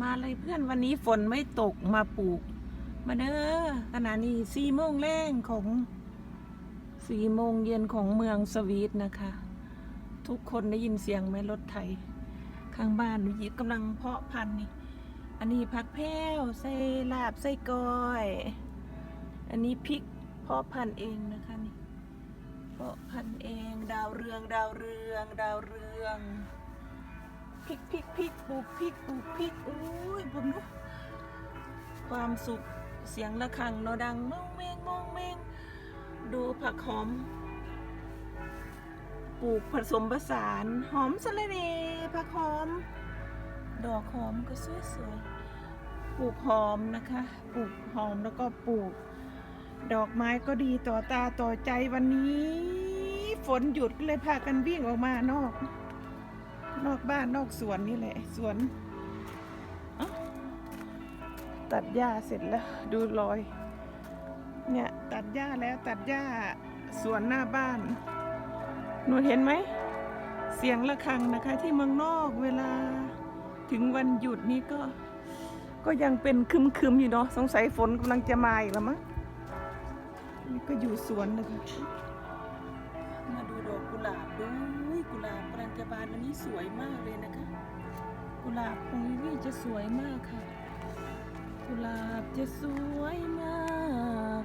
มาเลยเพื่อนวันนี้ฝนไม่ตกมาปลูก มาเด้อขณะนี้สี่โมงแรงของสี่โมงเย็นของเมืองสวีทนะคะ ทุกคนได้ยินเสียงไหมรถไถ ข้างบ้านหนูยิกำลังเพาะพันธุ์นี่อันนี้ผักแพ้วใส่ลาบใส่ก้อย อันนี้พริกเพาะพันธุ์เองนะคะนี่เพาะพันธุ์เองดาวเรืองดาวเรืองดาวเรือง พริกพริกพริกปลูกพริกปลูกพริกอุ้ยผมดูความสุขเสียงระฆังนาดังมองเมงมองเมงดูผักหอม ปลูกผสมผสานหอมสะระเนผักหอม ดอกหอมก็สวยๆปลูกหอมนะคะ ปลูกหอมแล้วก็ปลูก ดอกไม้ก็ดีต่อตาต่อใจวันนี้ ฝนหยุดก็เลยพากันวิ่งออกมานอก นอกบ้านนอกสวนนี่แหละสวนตัดหญ้าเสร็จแล้วดูรอย เนี่ยตัดหญ้าแล้วตัดหญ้าสวนหน้าบ้านหนูเห็นไหม เสียงะระฆังนะคะ ที่เมืองนอกเวลาถึงวันหยุดนี้ก็ ก็ยังเป็นคึมๆอยู่เนาะสงสัยฝนกำลังจะมาอีกแล้วมั้งนี่ก็อยู่สวนนะคะมาดูดอกกุหลาบดูกุหานอันนี้สวยมากเลยนะคะ กุหลาบของวิวีจะสวยมากค่ะ กุหลาบจะสวยมาก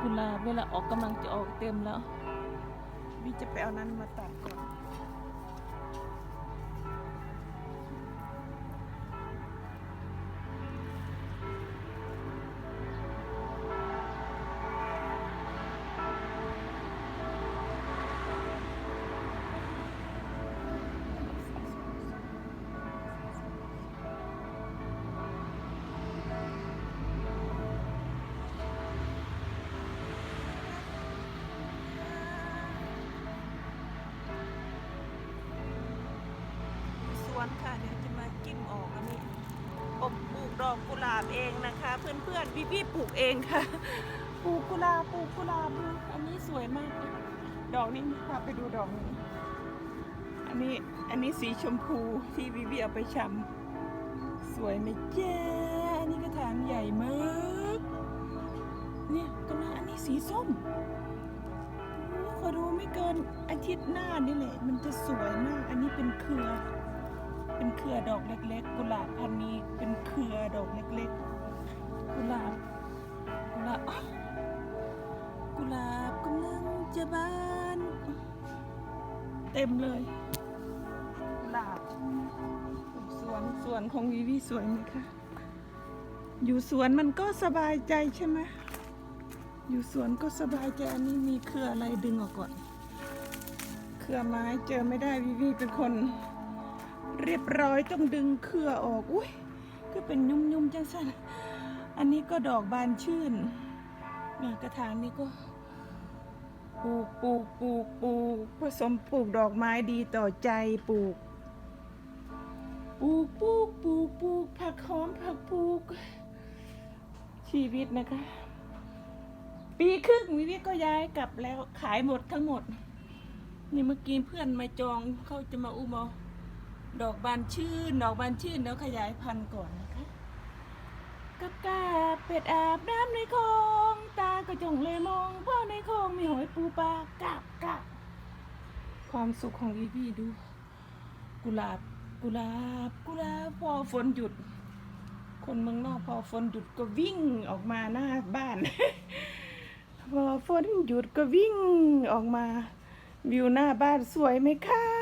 กุหลาบเวลาออกกำลังจะออกเต็มแล้ววิจะไปเอานั้นมาตัดก่อน ดอกกุหลาบเองนะคะ เพื่อนๆพี่พี่ๆปลูกเองค่ะ ปลูกกุหลาบปลูกกุหลาบอันนี้สวยมาก ดอกนี้พาไปดูดอกนี้ อันนี้อันนี้สีชมพูที่วิวีเอาไปชำสวยไหมเจ้าอันนี้กระถางใหญ่มากเนี่ยกำลังอันนี้สีส้มขอดูไม่เกินอาทิตย์หน้านี่แหละ มันจะสวยมาก อันนี้เป็นเครือ เป็นเครือดอกเล็ก ๆ กุหลาบพันนี้เป็นเครือดอกเล็ก ๆ กุหลาบกุหลาบกุหลาบกำลังจะบาน เต็มเลยกุหลาบสวนสวนของวิวีสวยไหมคะอยู่สวนมันก็สบายใจใช่ไหมอยู่สวนก็สบายใจอันนี้มีเครืออะไรดึงออกก่อน เครือไม้เจอไม่ได้วิวีเป็นคน เรียบร้อยต้องดึงเครือออกอุ้ยก็เป็นยุ่มๆจังสันอันนี้ก็ดอกบานชื่นเนี่ยกระถางนี้ก็ปลูกปลูกปลูกปลูกผสมปลูกดอกไม้ดีต่อใจปลูกปลูกปลูกปลูกปลูกผักหอมผักปลูก ชีวิตนะคะ ปีครึ่งวิวิก็ย้ายกลับแล้วขายหมดทั้งหมด นี่เมื่อกี้เพื่อนมาจองเขาจะมาอุโมเอา ดอกบานชื่น ดอกบานชื่นแล้วขยายพันธุ์ก่อนนะคะกับกาเป็ดอาบน้ำในคลองตาก็จงเลยมองเพราะในคลองมีหอยปูปลากาบกาบความสุขของวิวีดู กุหลาบกุหลาบกุหลาบพอฝนหยุด คนเมืองนอกพอฝนหยุดก็วิ่งออกมาหน้าบ้านพอฝนหยุดก็วิ่งออกมา วิวหน้าบ้านสวยไหมคะ